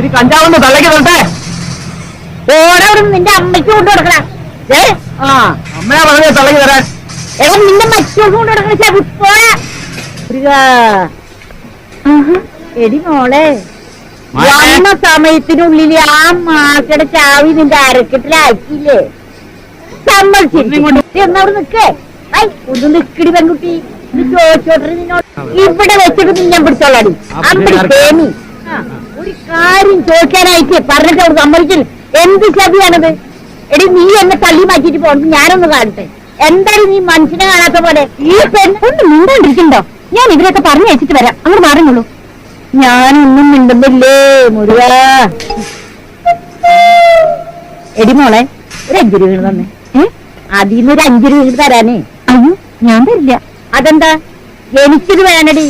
ഇത്തിരി കഞ്ചാവൊന്ന് തള്ളക്ക് തൊട്ടേ ഓടെ നിന്റെ അമ്മയ്ക്ക് കൊണ്ടു കൊടുക്കണം. ഏ? ആ അമ്മയാ പറഞ്ഞത് തള്ളക്ക് തരാൻ എടാ നിന്റെ മറ്റോക്ക് കൊണ്ടു കൊടുക്കണം എടി മോളെ. വന്ന സമയത്തിനുള്ളിൽ ആ മാക്കടെ ചാവി നിന്റെ അരക്കെട്ടിലാക്കിയില്ലേ? സമ്മതിച്ചിട്ട് എന്നവിടെ നിക്കേ ഐ ഒന്ന് നിക്കടി പെൺകുട്ടി. ഇത് ചോദിച്ചോട്ടെ നിന്നോട്. ഇവിടെ വെച്ചിട്ട് ഞാൻ പിടിച്ചോളാടി. അമ്പടി തേമി ഒരു കാര്യം ചോദിക്കാനായിട്ട് പറഞ്ഞിട്ട് അവിടെ സമ്മതിച്ചില്ല. എന്ത് ചതിയാണത് എടി നീ എന്നെ തള്ളി മാറ്റിട്ട് പോകണം ഞാനൊന്ന് കാണട്ടെ. എന്തായാലും നീ മനുഷ്യനെ കാണാത്ത പോലെ ഈ പെണ്ണ് ഒന്ന് മിണ്ടോണ്ടിരിക്കണ്ടോ? ഞാൻ ഇവരൊക്കെ പറഞ്ഞു വെച്ചിട്ട് വരാം. അങ്ങോട്ട് മാറുന്നുള്ളൂ. ഞാനൊന്നും മിണ്ടുന്നില്ലേ മുരുക? എടി മോളെ ഒരു അഞ്ചു രൂപ തന്നെ അതിന്ന് ഒരു അഞ്ചു രൂപ തരാനേ. അയ്യോ ഞാൻ തരില്ല. അതെന്താ? എനിക്കിത് വേണടി.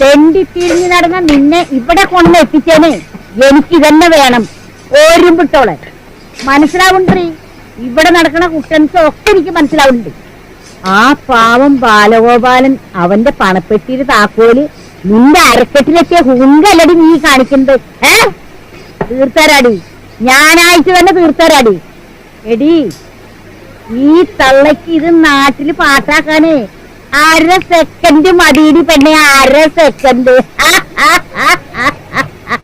തെണ്ടി തിരിഞ്ഞു നടന്ന നിന്നെ ഇവിടെ കൊണ്ട് എത്തിച്ചേനെ. എനിക്ക് തന്നെ വേണം. ഓരും വിട്ടോളെ മനസ്സിലാവുണ്ടീ ഇവിടെ നടക്കണ കുട്ടൻസ് ഒക്കെ എനിക്ക് മനസ്സിലാവുന്നുണ്ട്. ആ പാവം ബാലഗോപാലൻ അവന്റെ പണപ്പെട്ടിയുടെ താക്കോൽ നിന്റെ അരക്കെട്ടിലെത്തിയ ഹുങ്കല്ലടി നീ കാണിക്കുന്നത്. ഏ? തീർത്തരാടി. ഞാനായിട്ട് തന്നെ തീർത്തരാടി. എടി ഈ തള്ളക്ക് ഇത് നാട്ടിൽ പാട്ടാക്കാനേ അര സെക്കൻഡ് മതിയിടി പെണ്ണെ അര സെക്കൻഡ്